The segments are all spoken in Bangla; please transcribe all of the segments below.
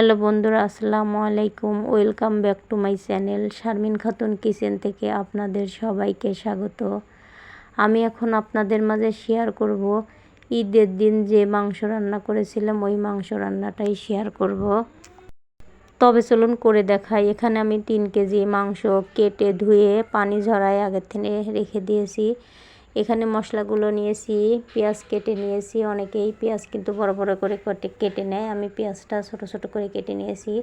হ্যালো বন্ধুরা, আসসালামু আলাইকুম। Welcome back to my channel Sharmin Khatun kitchen থেকে আপনাদের সবাইকে স্বাগত। আমি এখন আপনাদের মাঝে শেয়ার করব ঈদের দিন যে মাংস রান্না করেছিলাম, ওই মাংস রান্নাটাই শেয়ার করব। তবে চলুন করে দেখাই, এখানে আমি তিন কেজি মাংস কেটে ধুয়ে পানি ঝরায় আগের থেকে রেখে দিয়েছি। এখানে মশলাগুলো নিয়েছি, পেঁয়াজ কেটে নিয়েছি, অনেকেই পেঁয়াজ কিন্তু বড় বড় করে কেটে কেটে নেয়। আমি পেঁয়াজটা ছোট ছোট করে কেটে নিয়েছি।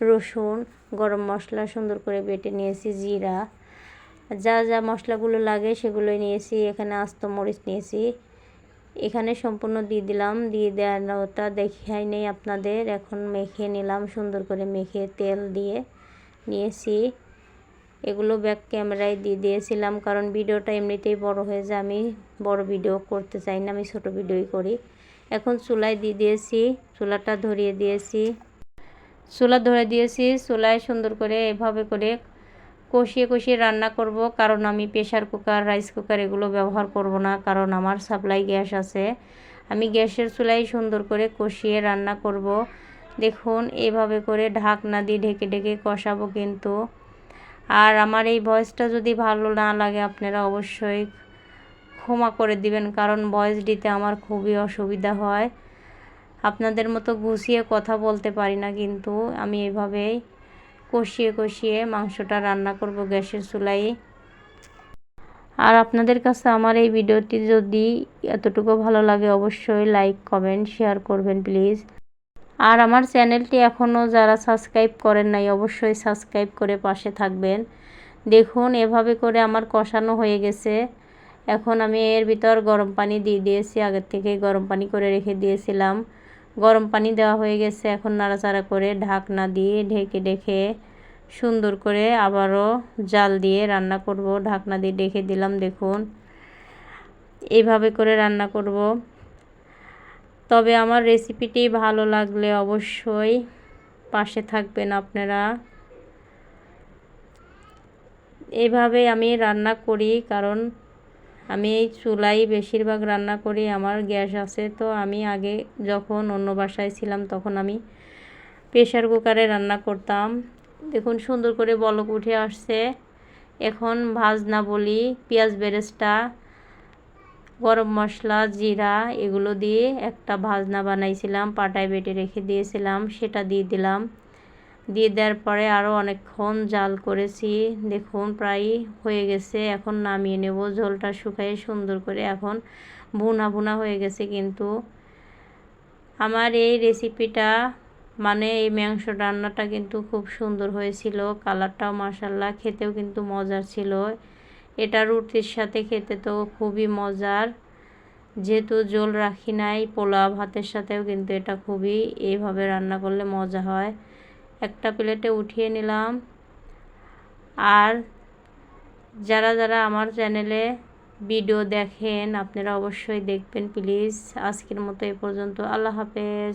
রসুন, গরম মশলা সুন্দর করে বেটে নিয়েছি, জিরা। যা যা মশলাগুলো লাগে সেগুলো নিয়েছি। এখানে আস্ত মরিচ নিয়েছি। এখানে সম্পূর্ণ দিয়ে দিলাম। দিয়ে দেওয়াটা দেখাই নেই আপনাদের। এখন মেখে নিলাম সুন্দর করে মেখে তেল দিয়ে। নিয়েছি। এগুলো ব্যাক ক্যামেরায় দিয়ে দিয়েছিলাম, কারণ ভিডিওটা এমনিতেই বড় হয়ে যায়। আমি বড় ভিডিও করতে চাই না, আমি ছোট ভিডিওই করি। এখন চুলায় দিয়ে দিয়েছি, চুলাটা ধরিয়ে দিয়েছি। চুলা ধরে দিয়েছি, চুলায় সুন্দর করে এভাবে করে কষিয়ে কষিয়ে রান্না করব, কারণ আমি প্রেশার কুকার রাইস কুকার এগুলো ব্যবহার করব না, কারণ আমার সাপ্লাই গ্যাস আছে। আমি গ্যাসের চুলাই সুন্দর করে কষিয়ে রান্না করব। দেখুন, এভাবে করে ঢাকনা দিয়ে ঢেকে ঢেকে কষাবো কিন্তু। আর আমার এই ভয়েসটা যদি ভালো না লাগে, আপনারা অবশ্যই ক্ষমা করে দিবেন, কারণ ভয়েস দিতে আমার খুবই অসুবিধা হয়। আপনাদের মতো গুছিয়ে কথা বলতে পারি না, কিন্তু আমি এভাবেই কষিয়ে কষিয়ে মাংসটা রান্না করব গ্যাসের চুলাই আর আপনাদের কাছে আমার এই ভিডিওটি যদি এতটুকু ভালো লাগে, অবশ্যই লাইক, কমেন্ট, শেয়ার করবেন, প্লিজ। আর আমার চ্যানেলটি এখনও যারা সাবস্ক্রাইব করেন নাই, অবশ্যই সাবস্ক্রাইব করে পাশে থাকবেন। দেখুন, এভাবে করে আমার কষানো হয়ে গেছে। এখন আমি এর ভিতর গরম পানি দিয়ে দিয়েছি, আগের থেকে গরম পানি করে রেখে দিয়েছিলাম। গরম পানি দেওয়া হয়ে গেছে, এখন নাড়াচাড়া করে ঢাকনা দিয়ে ঢেকে ঢেকে সুন্দর করে আবারও জাল দিয়ে রান্না করব। ঢাকনা দিয়ে ঢেকে দিলাম, দেখুন। এইভাবে করে রান্না করব। তবে আমার রেসিপিটি ভালো লাগলে অবশ্যই পাশে থাকবেন আপনারা। এইভাবে আমি রান্না করি, কারণ আমি এই চুলাই বেশিরভাগ রান্না করি, আমার গ্যাস আছে। তো আমি আগে যখন অন্য বাসায় ছিলাম, তখন আমি প্রেশার কুকারে রান্না করতাম। দেখুন, সুন্দর করে বলক উঠে আসছে। এখন ভাজনা বলি, পেঁয়াজ বেরেস্তা গরম মশলা, জিরা এগুলো দিয়ে একটা ভাজনা বানাইছিলাম, পাটায় বেটে রেখে দিয়েছিলাম, সেটা দিয়ে দিলাম। দিয়ে দেওয়ার পরে আরও অনেকক্ষণ জাল করেছি। দেখুন, প্রায় হয়ে গেছে। এখন নামিয়ে নেব, ঝোলটা শুকায়ে সুন্দর করে এখন ভুনা ভুনা হয়ে গেছে কিন্তু। আমার এই রেসিপিটা মানে এই মাংস রান্নাটা কিন্তু খুব সুন্দর হয়েছিল। কালারটাও মাসাল্লাহ খেতেও কিন্তু মজার ছিল। এটা রুটির সাথে খেতে তো খুবই মজার। যেহেতু জল রাখি নাই, পোলাও ভাতের সাথেও কিন্তু এটা খুবই এইভাবে রান্না করলে মজা হয়। একটা প্লেটে উঠিয়ে নিলাম। আর যারা যারা আমার চ্যানেলে ভিডিও দেখেন, আপনারা অবশ্যই দেখবেন, প্লিজ। আজকের মতো এ পর্যন্ত। আল্লাহ হাফেজ।